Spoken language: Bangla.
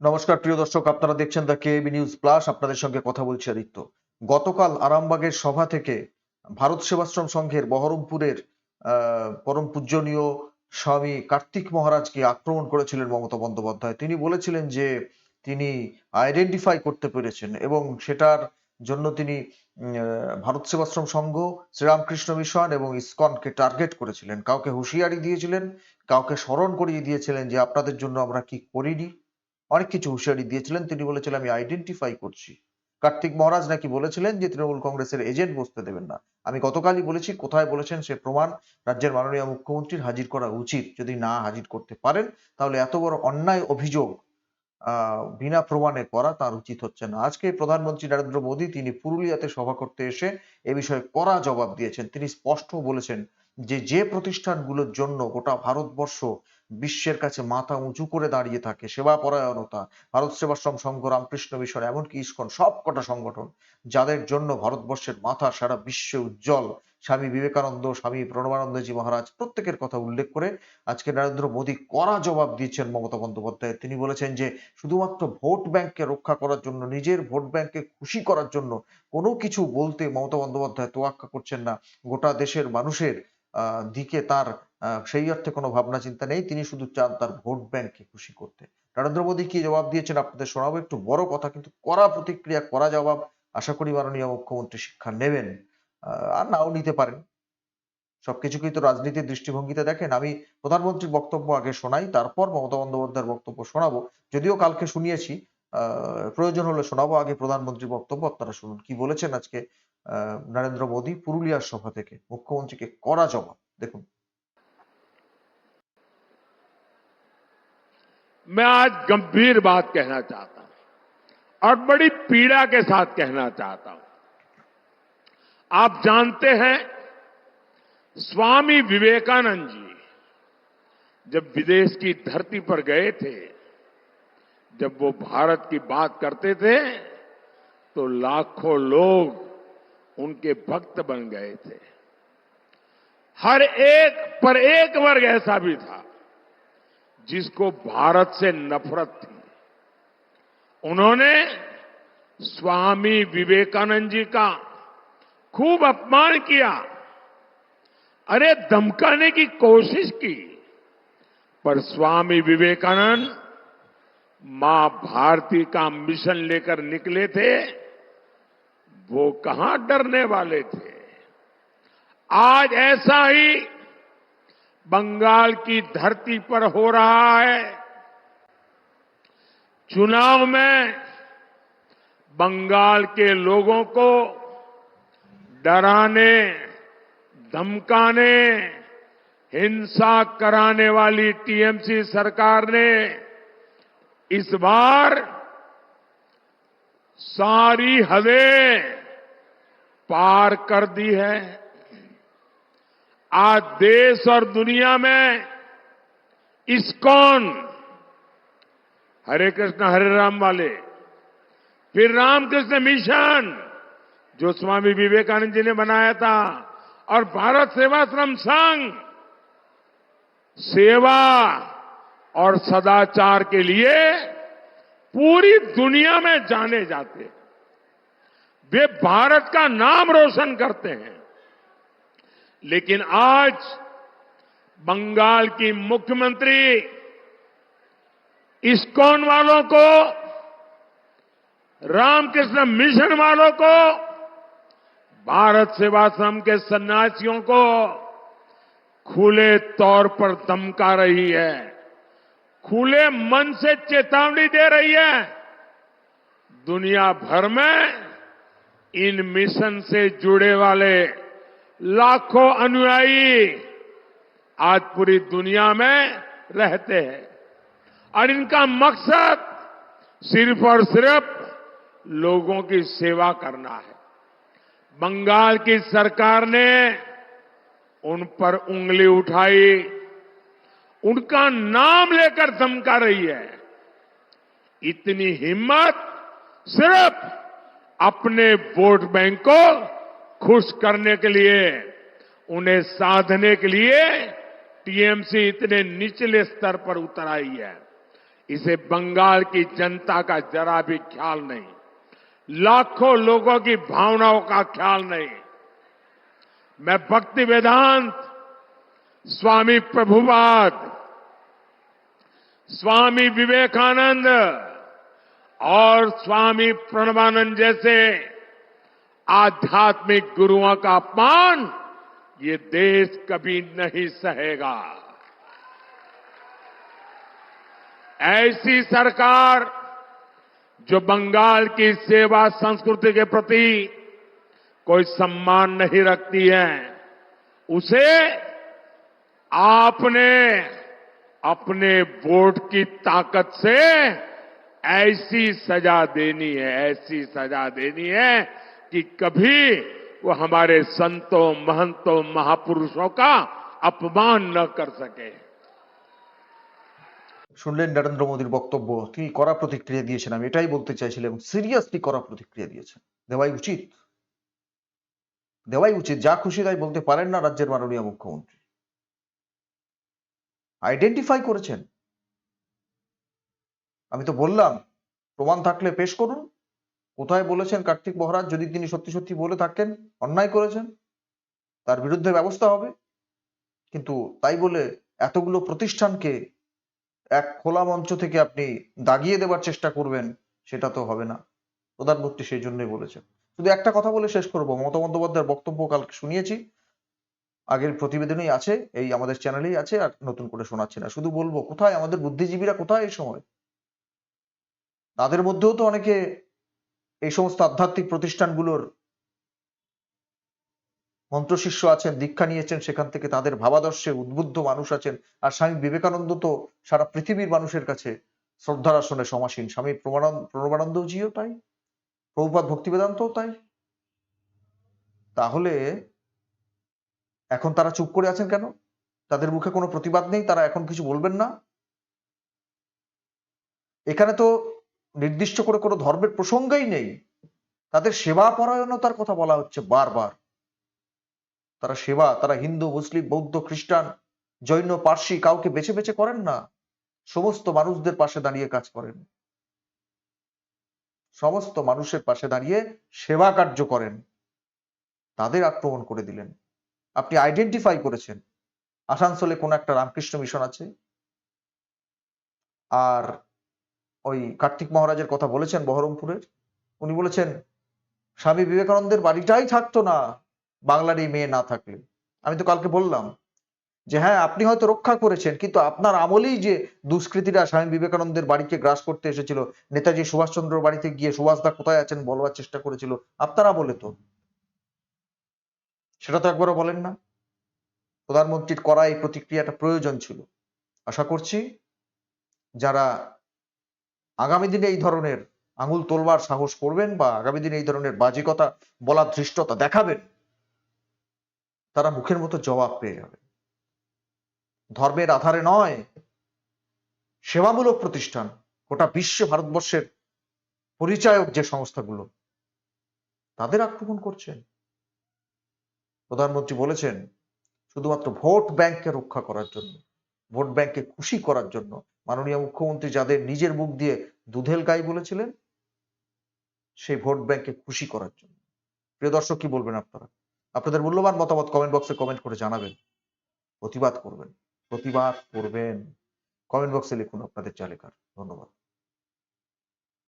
নমস্কার, প্রিয় দর্শক, আপনারা দেখছেন দ্য কেবি নিউজ প্লাস আপনাদের সঙ্গে কথা বলছি আদিত্য। গতকাল আরামবাগের সভা থেকে ভারত সেবাশ্রম সংঘের বহরমপুরের পরম পূজনীয় স্বামী কার্তিক মহারাজকে আক্রমণ করেছিলেন মমতা বন্দ্যোপাধ্যায়। তিনি বলেছিলেন যে তিনি আইডেন্টিফাই করতে পেরেছেন এবং সেটার জন্য তিনি ভারত সেবাশ্রম সংঘ, শ্রীরামকৃষ্ণ মিশন এবং ইসকনকে টার্গেট করেছিলেন। কাউকে হুঁশিয়ারি দিয়েছিলেন, কাউকে স্মরণ করিয়ে দিয়েছিলেন যে আপনাদের জন্য আমরা কি করিনি। অনেক কিছু হুঁশিয়ারি দিয়েছিলেন। তিনি বলেছিলেন, আমি আইডেন্টিফাই করছি। কার্তিক মহারাজ নাকি বলেছিলেন যে, তৃণমূল কংগ্রেসের এজেন্ট বসতে দেবেন না। আমি গতকালই বলেছি, কোথায় বলেছেন সে প্রমাণ রাজ্যের মাননীয় মুখ্যমন্ত্রীর হাজির করা উচিত। যদি না হাজির করতে পারেন, তাহলে এত বড় অন্যায় অভিযোগ বিনা প্রমাণে করা তার উচিত হচ্ছে না। আজকে প্রধানমন্ত্রী নরেন্দ্র মোদী, তিনি পুরুলিয়াতে সভা করতে এসে এ বিষয়ে কড়া জবাব দিয়েছেন। তিনি স্পষ্ট বলেছেন যে যে প্রতিষ্ঠানগুলোর জন্য গোটা ভারতবর্ষ বিশ্বের কাছে মাথা উঁচু করে দাঁড়িয়ে থাকে, সেবা পরায়ণতা, ভারত সেবাশ্রম সংঘ রামকৃষ্ণ মিশন, এমনকি ইস্কন সব কটা সংগঠন, যাদের জন্য ভারতবর্ষের মাথা সারা বিশ্বে উজ্জ্বল। স্বামী বিবেকানন্দ, স্বামী প্রণবানন্দজি মহারাজ, প্রত্যেকের কথা উল্লেখ করে আজকে নরেন্দ্র মোদী কড়া জবাব দিয়েছেন মমতা বন্দ্যোপাধ্যায়। তিনি বলেছেন যে, শুধুমাত্র ভোট ব্যাংককে রক্ষা করার জন্য, নিজের ভোট ব্যাংককে খুশি করার জন্য কোনো কিছু বলতে মমতা বন্দ্যোপাধ্যায় তোয়াক্কা করছেন না। গোটা দেশের মানুষের দিকে তার সেই অর্থে কোনো ভাবনা চিন্তা নেই। তিনি শুধু চান তার ভোট ব্যাংককে খুশি করতে। নরেন্দ্র মোদী কি জবাব দিয়েছেন আপনাদের শোনাবো? একটু বড় কথা, কিন্তু কড়া প্রতিক্রিয়া, কড়া জবাব আশা করি মাননীয় মুখ্যমন্ত্রী শিক্ষা নেবেন। আর নাও নিতে পারেন। সবকিছুকেই তো রাজনীতির দৃষ্টিভঙ্গিতে দেখেন। আমি প্রধানমন্ত্রীর বক্তব্য আগে শোনাই, তারপর মমতা বন্দ্যোপাধ্যায়ের বক্তব্য শোনাবো। যদিও কালকে শুনিয়েছি প্রয়োজন হলে শোনাবো। আগে প্রধানমন্ত্রীর বক্তব্য, আপনারা শুনুন। কি বলেছেন আজকে নরেন্দ্র মোদী পুরুলিয়ার সভা থেকে মুখ্যমন্ত্রীকে কড়া জবাব দেখুন मैं आज गंभीर बात कहना चाहता हूं और बड़ी पीड़ा के साथ कहना चाहता हूं आप जानते हैं स्वामी विवेकानंद जी जब विदेश की धरती पर गए थे जब वो भारत की बात करते थे तो लाखों लोग उनके भक्त बन गए थे। हर एक पर एक वर्ग ऐसा भी था, जिसको भारत से नफरत थी। उन्होंने स्वामी विवेकानंद जी का खूब अपमान किया। अरे धमकाने की कोशिश की, पर स्वामी विवेकानंद माँ भारती का मिशन लेकर निकले थे। वो कहाँ डरने वाले थे? आज ऐसा ही बंगाल की धरती पर हो रहा है। चुनाव में बंगाल के लोगों को डराने, धमकाने, हिंसा कराने वाली टीएमसी सरकार ने इस बार सारी हदें पार कर दी है। आज देश और दुनिया में इस्कॉन हरे कृष्ण, हरे राम वाले। फिर रामकृष्ण मिशन, जो स्वामी विवेकानंद जी ने बनाया था, और भारत सेवाश्रम संघ। सेवा और सदाचार के लिए पूरी दुनिया में जाने जाते हैं। वे भारत का नाम रोशन करते हैं। लेकिन आज बंगाल की मुख्यमंत्री इस्कॉन वालों को, रामकृष्ण मिशन वालों को, भारत सेवाश्रम के सन्यासियों को खुले तौर पर धमका रही है। खुले मन से चेतावनी दे रही है। दुनिया भर में इन मिशन से जुड़े वाले लाखों अनुयायी आज पूरी दुनिया में रहते हैं। और इनका मकसद सिर्फ़ और सिर्फ़ लोगों की सेवा करना है। बंगाल की सरकार ने उन पर उंगली उठाई। उनका नाम लेकर धमका रही है। इतनी हिम्मत सिर्फ़ अपने वोट बैंक को खुश करने के लिए, उन्हें साधने के लिए टीएमसी इतने निचले स्तर पर उतर आई है। इसे बंगाल की जनता का जरा भी ख्याल नहीं, लाखों लोगों की भावनाओं का ख्याल नहीं। मैं भक्ति वेदांत, स्वामी प्रभुपाद स्वामी विवेकानंद और स्वामी प्रणवानंद जैसे आध्यात्मिक गुरुओं का अपमान ये देश कभी नहीं सहेगा। ऐसी सरकार जो बंगाल की सेवा संस्कृति के प्रति कोई सम्मान नहीं रखती है, उसे आपने अपने वोट की ताकत से ऐसी सजा देनी है ऐसी सजा देनी है कि कभी वो हमारे संतों महंतों महापुरुषों का अपमान न कर सके শুনলেন নরেন্দ্র মোদীর বক্তব্য তিনি কড়া প্রতিক্রিয়া দিয়েছেন আমি এটাই বলতে চাইছিলাম সিরিয়াসলি কড়া প্রতিক্রিয়া দিয়েছেন দেওয়াই উচিত দেওয়াই উচিত যা খুশি তাই বলতে পারেন না রাজ্যের মাননীয় মুখ্যমন্ত্রী আইডেন্টিফাই করেছেন। আমি তো বললাম, প্রমাণ থাকলে পেশ করুন। কোথায় বলেছেন কার্তিক মহারাজ? যদি তিনি সত্যি সত্যি বলে থাকেন, অন্যায় করেছেন, তার বিরুদ্ধে ব্যবস্থা হবে। কিন্তু তাই বলে এতগুলো প্রতিষ্ঠানকে এক খোলা মঞ্চ থেকে আপনি দাগিয়ে দেবার চেষ্টা করবেন, সেটা তো হবে না। প্রধানমন্ত্রী সেই জন্যই বলেছেন। শুধু একটা কথা বলে শেষ করব। মমতা বন্দ্যোপাধ্যায়ের বক্তব্য কালকে শুনিয়েছি। আগের প্রতিবেদনেই আছে, এই আমাদের চ্যানেলেই আছে আর নতুন করে শোনাচ্ছি না। শুধু বলব, কোথায় আমাদের বুদ্ধিজীবীরা কোথায় এই সময়? তাদের মধ্যেও তো অনেকে এই সমস্ত আধ্যাত্মিক প্রতিষ্ঠানগুলোর মন্ত্রশিষ্য আছেন, দীক্ষা নিয়েছেন, সেখান থেকে তাদের ভাবাদর্শে উদ্বুদ্ধ মানুষ আছেন। আর স্বামী বিবেকানন্দ তো সারা পৃথিবীর মানুষের কাছে শ্রদ্ধার আসনে সমাসীন। স্বামী প্রণবানন্দজিও তাই প্রভুপাত ভক্তিবেদান্তও তাই। তাহলে এখন তারা চুপ করে আছেন কেন? তাদের মুখে কোনো প্রতিবাদ নেই, তারা এখন কিছু বলবেন না? এখানে তো নির্দিষ্ট করে কোনো ধর্মের প্রসঙ্গই নেই। তাদের সেবা পরায়ণতার কথা বলা হচ্ছে বারবার। তারা সেবা, তারা হিন্দু, মুসলিম, বৌদ্ধ, খ্রিস্টান, জৈন, পার্সি কাউকে বেছে বেছে করেন না। সমস্ত মানুষদের পাশে দাঁড়িয়ে কাজ করেন। সমস্ত মানুষের পাশে দাঁড়িয়ে সেবা কার্য করেন। তাদের আক্রমণ করে দিলেন। আপনি আইডেন্টিফাই করেছেন। আসানসোলে কোন একটা রামকৃষ্ণ মিশন আছে। আর ওই কার্তিক মহারাজের কথা বলেছেন বহরমপুরের। উনি বলেছেন, স্বামী বিবেকানন্দের বাড়িটাই থাকতো না, বাংলার এই মেয়ে না থাকলে। আমি তো কালকে বললাম যে হ্যাঁ আপনি হয়তো রক্ষা করেছেন, কিন্তু আপনার আমলেই যে দুষ্কৃতীরা স্বামী বিবেকানন্দের বাড়িকে গ্রাস করতে এসেছিল, নেতাজি সুভাষচন্দ্র বাড়িতে গিয়ে সুভাষদা কোথায় আছেন বলবার চেষ্টা করেছিল, আপনারা বলে তো। সেটা তো একবারও বলেন না। প্রধানমন্ত্রীর করা এই প্রতিক্রিয়াটা প্রয়োজন ছিল। আশা করছি যারা আগামী দিনে এই ধরনের আঙুল তোলবার সাহস করবেন বা আগামী দিনে এই ধরনের বাজে কথা বলার ধৃষ্টতা দেখাবেন, তারা মুখের মতো জবাব পেয়ে যাবে ধর্মের আধারে নয়, সেবামূলক প্রতিষ্ঠান, গোটা বিশ্বে ভারতবর্ষের পরিচায়ক যে সংস্থাগুলো, তাদের আক্রমণ করছেন। প্রধানমন্ত্রী বলেছেন, শুধুমাত্র ভোট ব্যাংককে রক্ষা করার জন্য, ভোট ব্যাংককে খুশি করার জন্য, মাননীয় মুখ্যমন্ত্রী যাদের নিজের মুখ দিয়ে দুধেল গাই বলেছিলেন, সেই ভোট ব্যাংককে খুশি করার জন্য। প্রিয় দর্শক, কি বলবেন আপনারা? আপনাদের মূল্যবান মতামত কমেন্ট বক্সে কমেন্ট করে জানাবেন। প্রতিবাদ করবেন। প্রতিবাদ করবেন। কমেন্ট বক্সে লিখুন আপনাদের চালিকার ধন্যবাদ।